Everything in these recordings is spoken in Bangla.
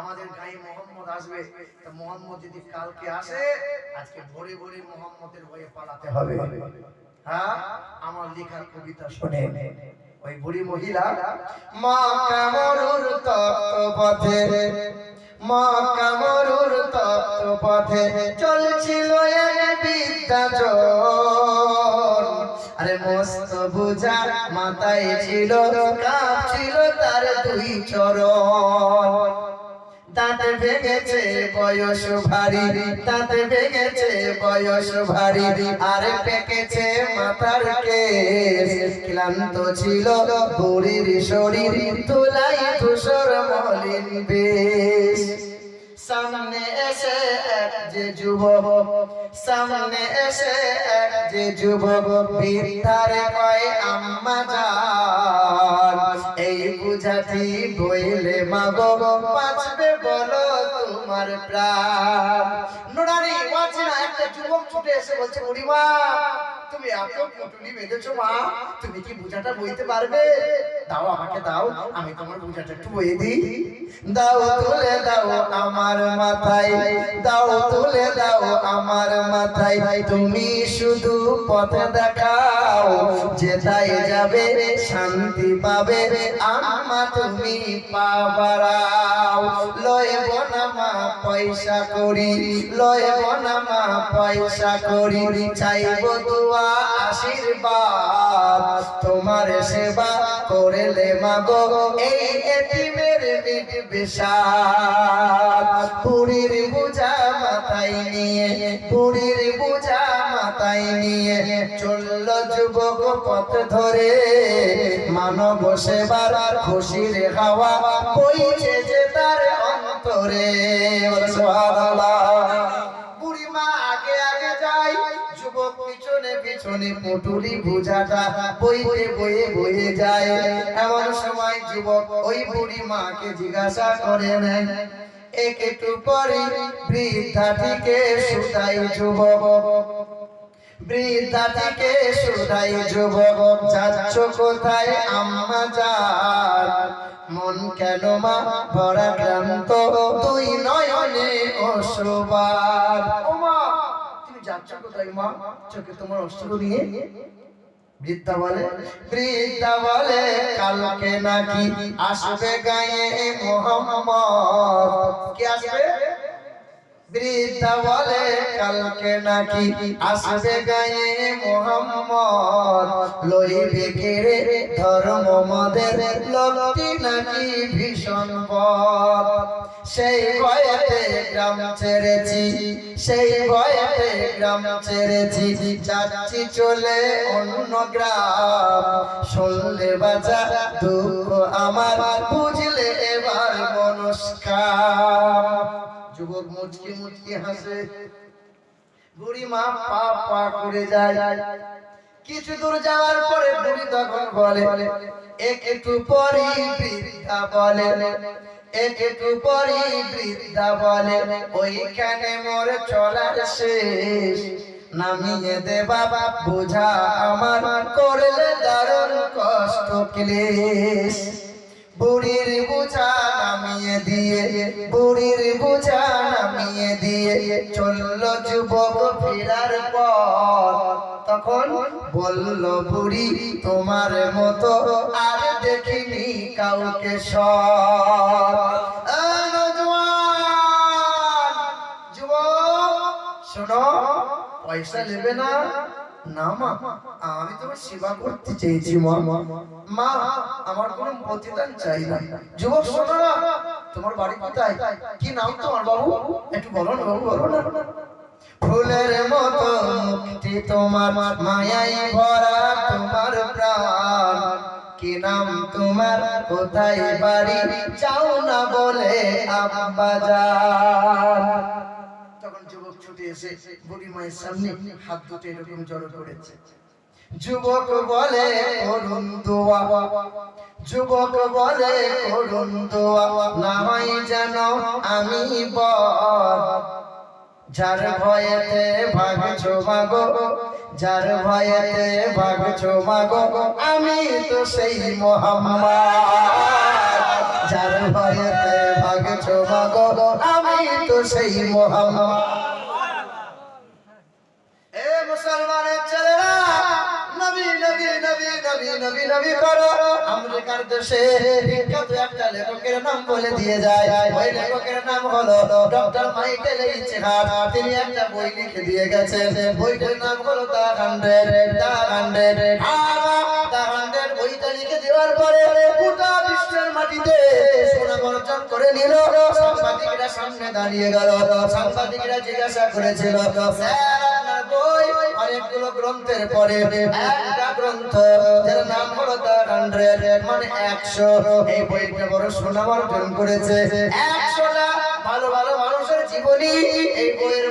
আমাদের গায়ে মোহাম্মদ আসবে, তা মোহাম্মদ যদি কালকে আসে, আজকে ভোরে ভোরে মোহাম্মদের হয়ে পালাতে হবে। হ্যাঁ? আমার লেখার কবিতা শুনে ওই বুড়ি মহিলা, মা কামরুর তত্ত্বপথে মা কামরুর তত্ত্বপথে চলছিল আরে মস্ত বুঝা মাথায় ছিল, কাঁপছিল তার দুই চরণ। দাঁত ভেঙেছে বয়স ভারী। দাঁত ভেঙেছে বয়স ভারী। আর পেকেছে মাথার কেশ। ক্লান্ত ছিল বুড়ির শরীর। তুলাই ধূসর মলিন বেশ। সামনে এসে এক যে যুবক। সামনে এসে এক যে যুবক। বৃদ্ধারে কয়, আম্মা বুঝাটি বইলে মাগো বাঁচবে বলো তোমার প্রাণ। নোড়ারি বাঁচে না? একটা যুবক ছুটে এসে বলছে, বুড়িমা, তুমি এত পুটুলি বেঁধেছো মা, তুমি কি বুঝাটা বইতে পারবে? দাও আমাকে, দাও, আমি তোমার বুঝাটা একটু বইয়ে দিই। দাও তুলে দাও আমার মাথায়, দাও তুলে দাও আমার মাথায়, তুমি শুধু পথ দেখাও, যেটাই যাবে শান্তি পাবে, আম্মা তুমি পাবারাও পয়সা করি, লয় বনামা পয়সা করি, চাইব দোয়া আশীর্বাদ। তোমার সেবা করেলে মাগো এই এতিমের মিটবে পুরীর বোঝা মাথায় নিয়ে পুরীর বোঝা মাথায় নিয়ে চলল যুবক পথ ধরে। মানব সেবার খুশির হাওয়া বইছে যে তার অন্তরে বুড়িমা আগে আগে যায় যুবক পিছনে পিছনে পুটুলি বোঝাটা বইতে বয়ে বয়ে যায়। এমন সময় যুবক ওই বুড়ি মাকে জিজ্ঞাসা করে কোথায় আম্মা যান মন কেন মা? ভরা ক্লান্ত। তুই নয়নে অশ্রুবার। ও তুমি যাচ্ছ কোথায় মা? চোখে তোমার অশ্রু নিয়ে। বৃদ্ধা বলে বৃদ্ধা বলে, কালকে নাকি আসবে গায়ে মোহাম্মদ। কে আসবে? বৃদ্ধা বলে, কালকে নাকি আসবে গায়ে মোহাম্মদ। লইবে কেড়ে ধর্ম মদের লোকটি নাকি ভীষণ বদ। সেই ভয়েতে গ্রাম ছেড়েছি, সেই ভয়েতে গ্রাম ছেড়েছি, যাচ্ছি চলে অন্য গ্রাম। শুনলে বাজা দুঃখ আমার, বুঝলে এবার মনস্কার যুবক মুচকি মুচকি হাসে। বুড়ি মা পা পা করে যায়। কিছু দূর যাওয়ার পরে বুড়ি তখন বলে, একটু পরে বৃদ্ধা বলে, একটু পরে বৃদ্ধা বলে, ওইখানে মোর চলার শেষ। নামিয়ে দে বাবা, বোঝা আমার করলে দারুণ কষ্ট ক্লেশ। বুড়ির বোঝা নামিয়ে দিয়ে, বুড়ির বোঝা নামিয়ে দিয়ে চলল যুবক ফেরার পর তখন বলল, বুড়ি, তোমার মতো আর দেখিনি কাউকে শোনো, পয়সা নেবে না না, মা, আমি তোমার সেবা করতে চেয়েছি, মা। মা, আমার কোনো প্রতিদান চাই না। যুবক, শোনো তোমার বাড়ি কোথায়? কি নাম তোমার, বাবু? একটু বলো না, বাবু, বলো না। ফুলের মতো মুক্তি তোমার, মায়াই ভরা তোমার প্রাণ। কি নাম তোমার, কোথায় বাড়ি? চাও না বলে আব্বা যান। এসে বুড়ি মায়ের সামনে হাত দুটো এরকম জড়ো করেছে। যুবক বলে করুন দোয়া। যুবক বলে করুন দোয়া। না হয় যেন আমি বল যার ভয়েতে ভাগছো মাগো, যার ভয়েতে ভাগছো মাগো, আমি তো সেই মোহাম্মদ। যার ভয়েতে ভাগছো মাগো, আমি তো সেই মোহাম্মদ। নবী নবী করো। আমেরিকার দেশে বিখ্যাত একটা লেখকের নাম বলে দিয়ে যায়। ওই লেখকের নাম হলো ডক্টর মাইকেল এইচ হার্ট। তিনি একটা বই লিখে দিয়ে গেছেন। বইটার নাম হলো the hundred the hundred. The hundred বইটা লিখে দেওয়ার পরে গোটা বিশ্বের মাটিতে সুনাম অর্জন করে নিল। সাংবাদিকরা সামনে দাঁড়িয়ে গেল। সাংবাদিকরা জিজ্ঞাসা করেছিল, স্যার বই অনেকগুলো গ্রন্থের পরে একটা গ্রন্থ যার নাম হলো দা মানে একশো। এই বইটা বড় অর্জন করেছে। একশোটা ভালো ভালো মানুষের জীবনী এই বইয়ের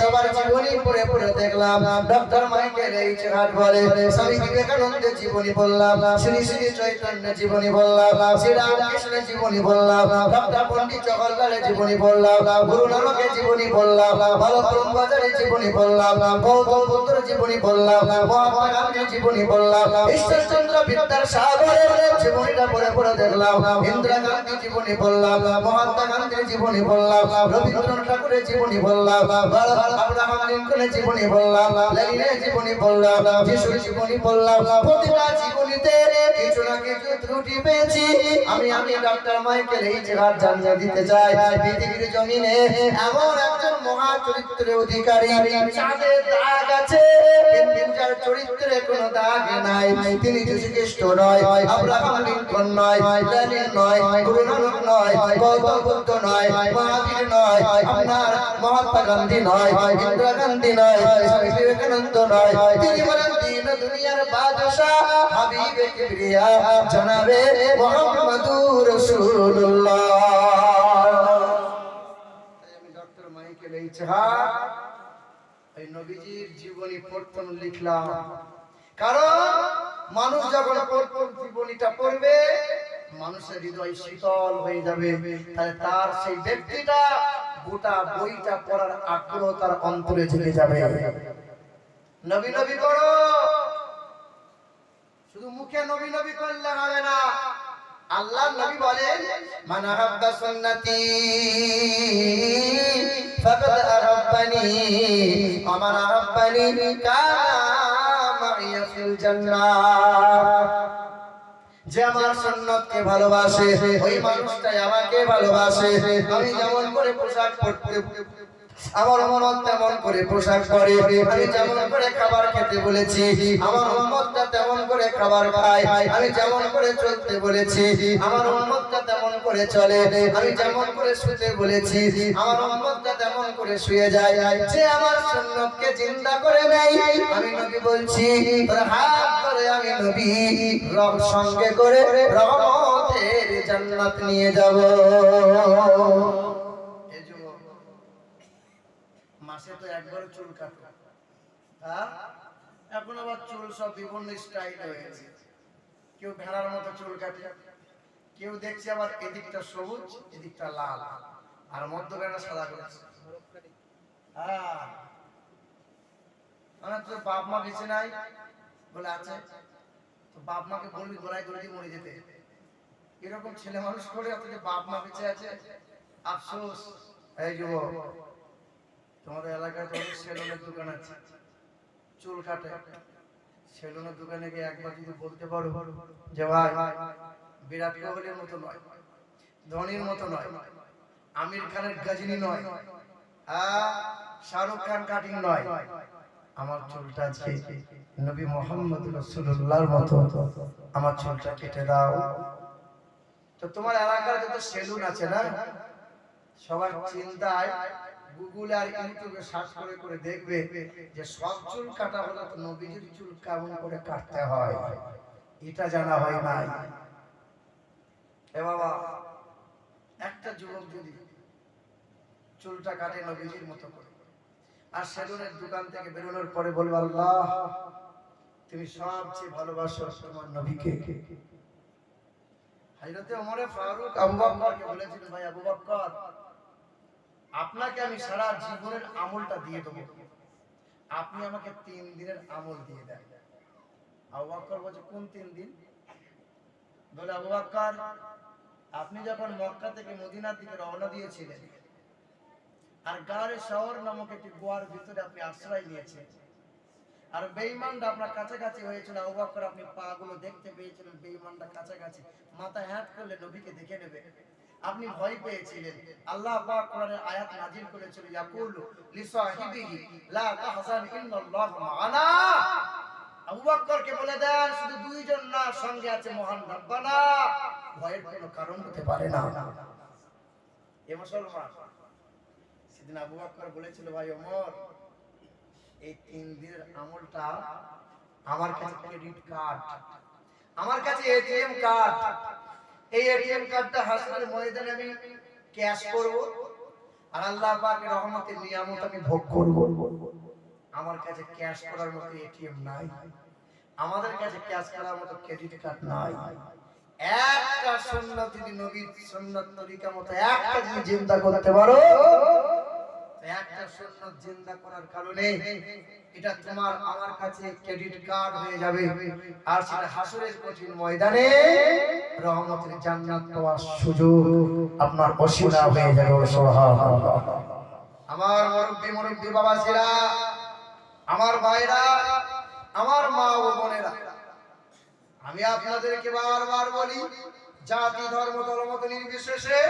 সবার জীবনী পড়ে পড়ে দেখলাম। ডক্টর মাইকেল এইচ হার্ট বলে, স্বামী বিবেকানন্দের জীবনী বললাম শ্রী শ্রী চৈতন্য জীবনী বললাম শ্রী রামকৃষ্ণের জীবনী বললাম ডক্টর পণ্ডিত জওহরলালের জীবনী বললাম গুরু নানকের জীবনী বললাম ভারত বাজারের জীবনী বললাম গৌতম বুদ্ধের জীবনী বললাম মহাত্মা গান্ধীর জীবনী বললাম ঈশ্বরচন্দ্র বিদ্যাসাগরের জীবনীটা পড়ে পড়ে দেখলাম ইন্দিরা গান্ধী জীবনী বললাম মহাত্মা গান্ধীর জীবনী বললাম রবীন্দ্রনাথ ঠাকুরের জীবনী বললাম আব্রাহাম লিঙ্কনের জীবনী বললাম লেনিনের জীবনী বললাম যিশুর জীবনী বললাম প্রতিটা জীবনীতে কিছু না কিছু ত্রুটি পেয়েছি আমি আমি ডক্টর মাইকেল এই জায়গার জানিয়ে দিতে চাই। পৃথিবীর জমিনে এমন একজন মহা চরিত্রের অধিকারী দাগ আছে চরিত্রে মহাত্মা গান্ধী নয়, ইন্দিরা গান্ধী নয় বিবেকানন্দ নয়। তিনি বলেন দুনিয়ার বাদশাহ হাবিবে কিবরিয়া রাসূলুল্লাহ। আমি ডক্টর মাইকেল এই নবীজির জীবনী প্রথম লিখলাম। কারণ মানুষ যখন প্রথম জীবনীটা পড়বে, মানুষের হৃদয় শীতল হয়ে যাবে। তাহলে তার সেই ব্যক্তিটা গোটা বইটা পড়ার আগ্রহ তার অন্তরে জেগে যাবে। নবী নবী করো। শুধু মুখে নবী নবী করলে হবে না। আল্লাহ নবী বলেন, মান আহাব্বা সুন্নতি, ফাকাদ আহাব্বানি আমার আহাব্বানি ফিল জান্নাহ। যে আমার সুন্নতকে ভালোবাসে, ওই মানুষটাই আমাকে ভালোবাসে। আমি যেমন করে পোশাক পরতে আমার উম্মত তেমন করে পোশাক পরে, আমি যেমন করে খাবার খেতে বলেছি, আমার উম্মতটা তেমন করে খাবার খায়, আমি যেমন করে চলতে বলেছি, আমার উম্মতটা তেমন করে চলে, আমি যেমন করে শুতে বলেছি, আমার উম্মতটা তেমন করে শুয়ে যায়, যে আমার সুন্নতকে চিন্তা করে নেয়, আমি নবী বলছি, তোর হাত ধরে আমি নবী রব সঙ্গে করে রহমতের জান্নাত নিয়ে যাব এই যুবক, মাসে তো একবার চুল কাটো। হ্যাঁ এখন আবার চুল সব বিভিন্ন স্টাইল হয়েছে কেউ ভেড়ার মতো চুল কাটে, কেউ দেখছে আবার এদিকটা সবুজ, এদিকটা লাল, আর মধ্যখানে সাদা করেছে হ্যাঁ। তোর বাপ মা বেঁচে নাই বলে আছে। তো বাপ মাকে বলবি গোড়ায় দড়ি মরে যেতে। এরকম ছেলে মানুষ করে অথচ বাপ মা বেঁচে আছে। আফসোস। এই যুবক। তোমাদের এলাকায় তো অনেক সেলুনের দোকান আছে। চুল কাটে। সেলুনের দোকানে গিয়ে একবার যদি বলতে পারো যে ভাই, বিরাট কোহলির মতো নয়, ধোনির মতো নয়, আমির খানের গজনি নয় শাহরুখ খান কাটিং নয়, আমার চুলটা আজকে নবী মোহাম্মদ রসুল্লাহর মতো, আমার চুলটা কেটে দাও। তো তোমার এলাকার যত সেলুন আছে না, সবার চিন্তায় গুগল আর ইউটিউবে সার্চ করে করে দেখবে যে সব চুল কাটা তো নবীজির চুল কেমন করে কাটতে হয়। এটা জানা হয় নাই। এ বাবা, একটা যুবক যদি চুলটা কাটে নবীজির মতো করে, আর সেলুনের দোকান থেকে বেরোনোর পরে বলব, আল্লাহ, তুমি সবচেয়ে ভালোবাসো তোমার নবীকে। হযরতে ওমর ফারুক আবু বলেছিলেন, ভাই আবু বকর আপনাকে আমি সারা জীবনের আমলটা দিয়ে দেবো। আপনি আমাকে তিন দিনের আমল দিয়ে দেন। কোন তিন দিন? বলে আপনি যখন মক্কা থেকে মদিনার দিকে রওনা দিয়েছিলেন, আর গাড়ে শহর নামক একটি গোয়ার ভিতরে আপনি আশ্রয় নিয়েছেন, আর বেঈমানটা আপনার কাছাকাছি হয়েছিল, আবু আপনি পা গুলো দেখতে পেয়েছিলেন বেইমানটা কাছাকাছি, মাথা হ্যাট করলে নবীকে দেখে নেবে। আপনি ভয় পেয়েছিলেন। আল্লাহ পাক কোরআনের আয়াত নাজিল করেছিল ইয়াকুলু লিসাহিবিহি, লা তাহজান ইন্নাল্লাহু মা'ানা আবু বকরকে বলে দেন, শুধু দুইজন না, সঙ্গে আছে মহান রব্বানা। ভয়ের কোনো কারণ হতে পারে না। এ মুসলমান, সেদিন আবু বকর বলেছিল, ভাই ওমর, এই তিন দিনের আমলটা আমার কাছে ক্রেডিট কার্ড আমার কাছে এটিএম কার্ড এই এটিএম কার্ডটা হাসপাতালের ময়দানে আমি ক্যাশ করব আর আল্লাহ পাকের রহমতের নিয়ামত আমি ভোগ করব। আমার কাছে ক্যাশ করার মতো এটিএম নাই। আমাদের কাছে ক্যাশ করার মতো ক্রেডিট কার্ড নাই। একটা সুন্নত যদি নবীর সুন্নত তরিকা মতো একটা যদি চিন্তা করতে পারো একটা সুন্নত জিন্দা করার কারণে এটা তোমার আমার কাছে ক্রেডিট কার্ড হয়ে যাবে। আর সেটা হাসরের কঠিন ময়দানে রহমতের জান্নাত পাওয়ার সুযোগ আপনার হয়ে যাবে আমার মুরব্বি মুরব্বি বাবাজিরা, আমার ভাইরা, আমার মা ও বোনেরা, আমি আপনাদেরকে বারবার বলি, জাতি, ধর্ম ধর্ম নির্বিশেষে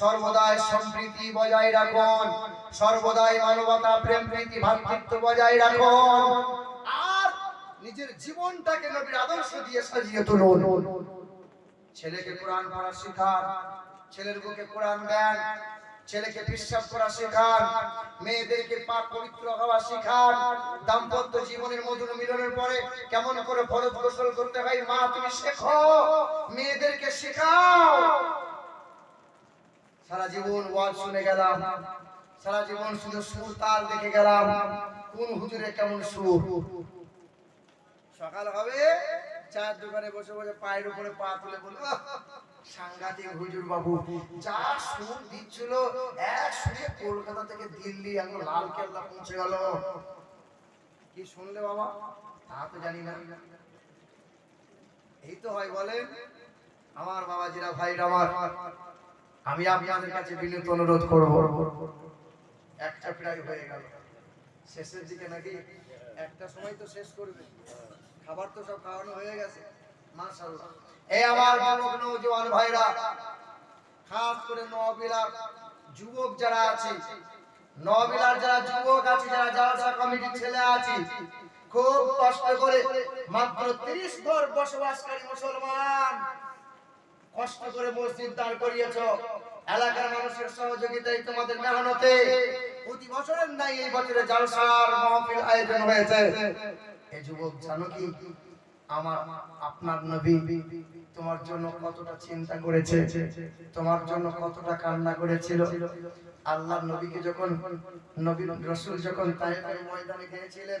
সর্বদাই সম্প্রীতি বজায় রাখুন। সর্বদাই মানবতা, প্রেম, প্রীতি, ভাতৃত্ব বজায় রাখুন। আর নিজের জীবনটাকে নবীর আদর্শ দিয়ে সাজিয়ে তুলুন। ছেলেকে কোরআন পড়া শেখান, ছেলের বুকে কোরআন দেন, ছেলেকে বিশ্বাস করা শেখান, মেয়েদেরকে পাক পবিত্র হওয়া শেখান, দাম্পত্য জীবনের মধুর মিলনের পরে কেমন করে ফরজ গোসল করতে হয়, মা তুমি শেখো, মেয়েদেরকে শেখাও। সারা জীবন ওয়াজ শুনে গেলাম। সারা জীবন শুধু সুর তাল দেখে গেলাম। কোন হুজুরে কেমন সুর? সকাল হবে চার দোকানে বসে বসে পায়ের উপরে পা তুলে বলব সাংঘাতিক হুজুর বাবু, যা সুর দিচ্ছিল, এক সুরে কলকাতা থেকে দিল্লি এখন লাল কেল্লা পৌঁছে গেল। কি শুনলে বাবা? তা তো জানি না। এই তো হয় বলেন, আমার বাবাজিরা, ভাইরা আমার। আমি আপনাদের কাছে বিনীত অনুরোধ করব। একটা প্রায় হয়ে গেল। শেষের দিকে নাকি একটা সময় তো শেষ করবে। খাবার তো সব খাওয়ানো হয়ে গেছে। মাশাআল্লাহ। এই আমার যুবক, নওজোয়ান ভাইরা, খাস করে নবিলার যুবক যারা আছে নবিলার যারা যুবক আছে, যারা জালসা কমিটির ছেলে আছে, খুব কষ্ট করে মাত্র 30 ঘর বসবাসকারী মুসলমান কষ্ট করে মসজিদ দাঁড় করিয়েছ। এলাকার মানুষের সহযোগিতায় তোমাদের মেহনতে প্রতি বছরের নাই এই বছরে জালসার মাহফিল আয়োজন হয়েছে। এই যুবক, জানো কি? আমার, আপনার নবী তোমার জন্য কতটা চিন্তা করেছে, তোমার জন্য কতটা কান্না করেছিল। আল্লাহ নবীকে যখন নবী রসুল যখন তাই ময়দানে গিয়েছিলেন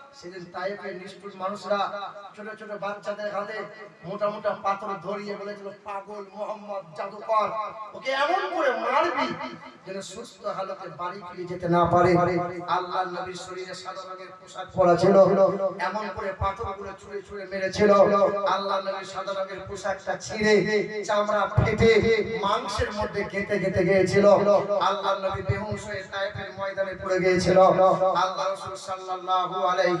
সেদিন তাইফের নিষ্ঠুর মানুষরা ছোট ছোট বাচ্চাদের হাতে মোটা মোটা পাথর ধরিয়ে বলেছিল, পাগল মোহাম্মদ জাদুকর, ওকে এমন করে মারবি যেন সুস্থ হালতে বাড়ি ফিরে যেতে না পারে। আল্লাহ নবীর শরীরে সাদা রঙের পোশাক পরা ছিল, এমন করে পাথরগুলো ছুঁড়ে ছুঁড়ে মেরেছিল। আল্লাহ নবীর সাদা রঙের পোশাকটা ছিঁড়ে চামড়া ফেটে মাংসের মধ্যে গেঁথে গেঁথে গিয়েছিল। আল্লাহ নবী বেহুশ হয়ে তায়েফের ময়দানে পড়ে গিয়েছিল। আল্লাহ রাসূল সাল্লাল্লাহু আলাইহি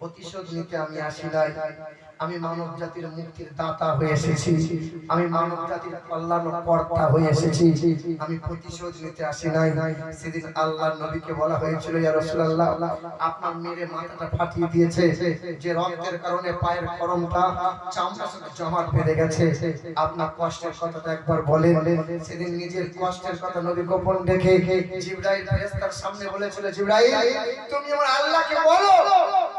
প্রতিশোধ নিতে আমি আসি নাই। আমি মানব জাতির মুক্তির দাতা হয়ে এসেছি। আমি মানব জাতির কল্যাণ কর্তা হয়ে এসেছি। আমি প্রতিশোধ নিতে আসি নাই। সেদিন আল্লাহ নবীকে বলা হয়েছিল, ইয়া রাসূলুল্লাহ, আপনার মেরে মাথাটা ফাটিয়ে দিয়েছে। যে রক্তের কারণে পায়ের করমটা চামড়ার সাথে জমাট বেঁধে গেছে। আপনার কষ্টের কথাটা একবার বলেন। সেদিন নিজের কষ্টের কথা নবী গোপন রেখে জিবরাইল ফেরেশতার সামনে বলেছিল, জিবরাইল, তুমি আমার আল্লাহকে বলো।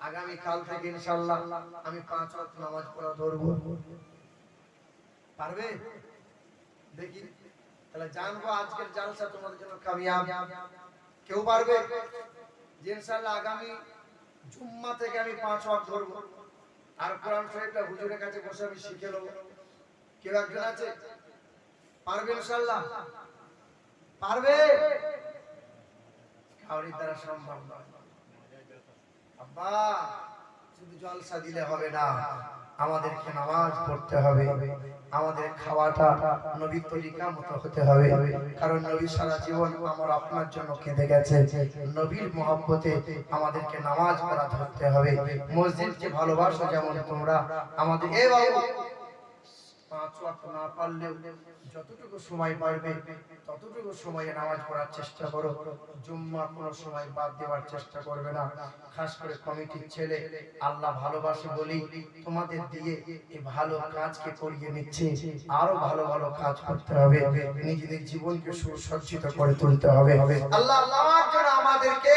আগামী কাল থেকে ইনশাআল্লাহ আমি পাঁচ ওয়াক্ত নামাজ পড়া ধরবো। পারবে? দেখি। তাহলে জানব আজকের জালসা তোমাদের জন্য কামিয়াব। কেউ পারবে? যে ইনশাআল্লাহ আগামী জুম্মা থেকে আমি পাঁচ ওয়াক্ত ধরবো। আর কোরআন শরীফটা হুজুরের কাছে বসে আমি শিখে নেব। কেউ একজন আছে? পারবে ইনশাআল্লাহ? পারবে? কাউরির দ্বারা সম্ভব নয়। আব্বা, শুধু জলসা দিলে হবে না, আমাদেরকে নামাজ পড়তে হবে। আমাদের খাওয়াটা নবী তরিকা মতো হতে হবে। কারণ নবী সারা জীবন আমার আপনার জন্য কেঁদে গেছে। নবীর মহব্বতে আমাদেরকে নামাজ পড়া ধরতে হবে। মসজিদকে ভালোবাসো যেমন তোমরা। আমাদের এ বাবু পাঁচ ওয়াক্ত না পারলেও যতটুকু সময় পারবে, ততটুকু সময়ে নামাজ পড়ার চেষ্টা করো। জুম্মা কোনো সময় বাদ দেওয়ার চেষ্টা করবে না। খাস করে কমিটির ছেলে, আল্লাহ ভালোবাসে বলি, তোমাদের দিয়ে এই ভালো কাজকে করিয়ে নিচ্ছে, আরও ভালো ভালো কাজ করতে হবে। নিজেদের জীবনকে সুসজ্জিত করে তুলতে হবে। আল্লাহ আমাদেরকে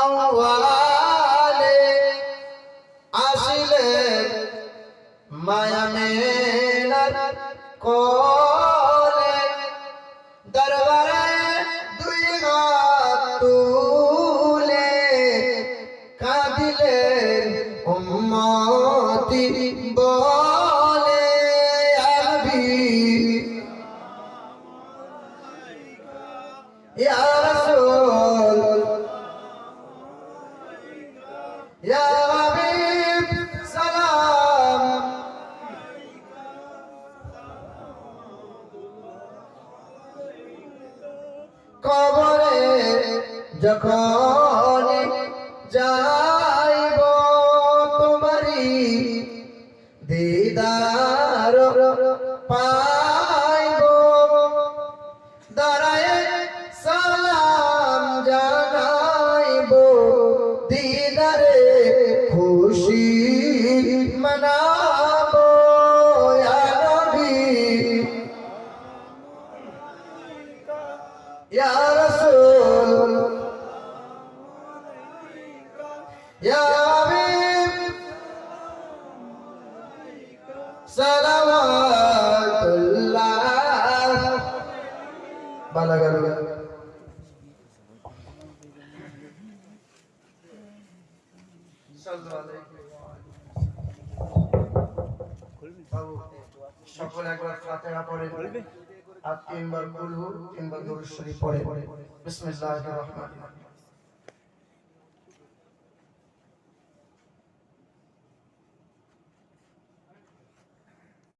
Allah. কবরে যখন যাইব তোমারি দিদার পাইব বালা গেল সকলে একবার ফাতিহা পড়ে আর তিনবার কুলহু, তিনবার দরুদ শরীফ পড়ে বিসমিল্লাহির রহমানির রহিম।